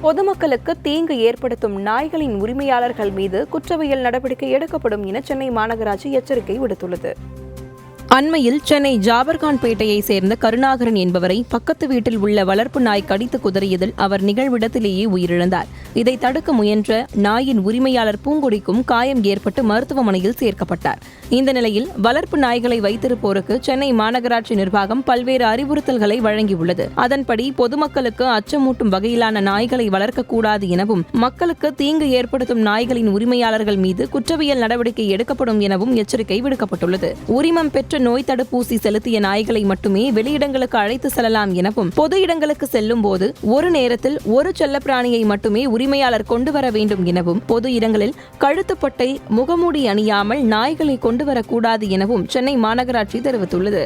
பொதுமக்களுக்கு தீங்கு ஏற்படுத்தும் நாய்களின் உரிமையாளர்கள் மீது குற்றவியல் நடவடிக்கை எடுக்கப்படும் என சென்னை மாநகராட்சி எச்சரிக்கை விடுத்துள்ளது. அண்மையில் சென்னை ஜாபர்கான்பேட்டையை சேர்ந்த கருணாகரன் என்பவரை பக்கத்து வீட்டில் உள்ள வளர்ப்பு நாய் கடித்து குதறியதில் அவர் நிகழ்விடத்திலேயே உயிரிழந்தார். இதை தடுக்க முயன்ற நாயின் உரிமையாளர் பூங்கொடிக்கும் காயம் ஏற்பட்டு மருத்துவமனையில் சேர்க்கப்பட்டார். இந்த நிலையில் வளர்ப்பு நாய்களை வைத்திருப்போருக்கு சென்னை மாநகராட்சி நிர்வாகம் பல்வேறு அறிவுறுத்தல்களை வழங்கியுள்ளது. அதன்படி பொதுமக்களுக்கு அச்சமூட்டும் வகையிலான நாய்களை வளர்க்கக்கூடாது எனவும் மக்களுக்கு தீங்கு ஏற்படுத்தும் நாய்களின் உரிமையாளர்கள் மீது குற்றவியல் நடவடிக்கை எடுக்கப்படும் எனவும் எச்சரிக்கை விடுக்கப்பட்டுள்ளது. உரிமம் பெற்ற நோய் தடுப்பூசி செலுத்திய நாய்களை மட்டுமே வெளியிடங்களுக்கு அழைத்து செல்லலாம் எனவும் பொது இடங்களுக்கு செல்லும் போது ஒரு நேரத்தில் ஒரு செல்லப்பிராணியை மட்டுமே உரிமையாளர் கொண்டு வர வேண்டும் எனவும் பொது இடங்களில் கழுத்துப்பட்டை முகமூடி அணியாமல் நாய்களை கொண்டு வரக்கூடாது எனவும் சென்னை மாநகராட்சி தெரிவித்துள்ளது.